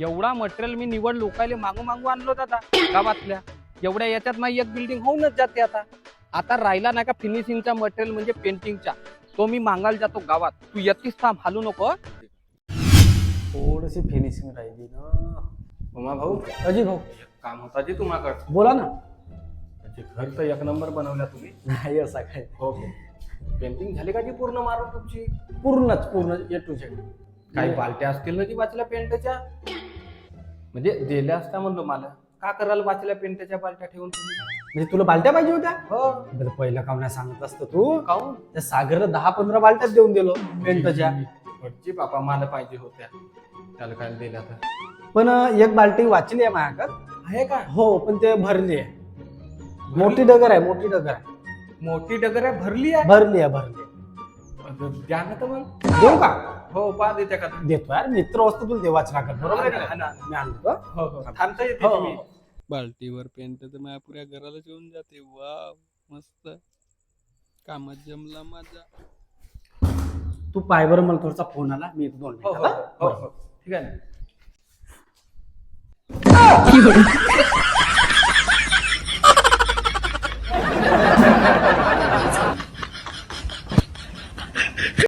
एवढा मटेरियल मी निवड लोकायले मागू मागू आणलो आता गावातल्या. एवढ्या याच्यात माझी एक बिल्डिंग होऊनच जाते आता. आता राहिला नाही का फिनिशिंगचा मटेरियल म्हणजे पेंटिंगचा तो मी मागायला जातो गावात. तू येतीस थांब हालू नको? थोडीशी फिनिशिंग राहिली ना. उमा भाऊ अजी भाऊ. काम होता जे तुम्हाकडं. बोला ना. म्हणजे घर तर एक नंबर बनवल्या तुम्ही. नाही असा काय. हो पेंटिंग झाली का जी पूर्ण मारून तुमची? पूर्णच पूर्ण ए टू झेड काही बालट्या असतील ना ती वाचल्या पेंटच्या म्हणजे दिल्या असता म्हणलो मला. का करायला वाचल्या पेंटच्या बालट्या ठेवून तुम्ही? म्हणजे तुला बालट्या पाहिजे होत्या? हो. बरं पहिलं काम नाही सांगत असतं तू? काहून? त्या सागर दहा पंधरा बालट्याच देऊन दिलो पेंटच्या. जी बापा मला पाहिजे होत्या. त्याला काय दिल्या तर पण अं, एक बाल्टी वाचली आहे माझ्याकडे. आहे का? हो पण ते भरली आहे. मोठी डगर आहे मोठी डगर आहे. मोठी डगर आहे भरली आहे? भरली आहे भरली आहे. द्या ना तर मग. देऊ का? हो पा देत्या का देतो यार मित्र वस्तू तुला देवाच लागत बरोबर आहे का? मी आणतो हं? हो हो. थांबता येते हो, तुम्ही. हो. बाल्टीवर पेंट तर माझ्या पुऱ्या घराला येऊन जाते. वा मस्त. कामात जमला माझा. तू पाय बरं मला थोडासा फोन आला. मी येतो दोन हो हो मिनिटात, हं? हो? हो ठीक आहे ना?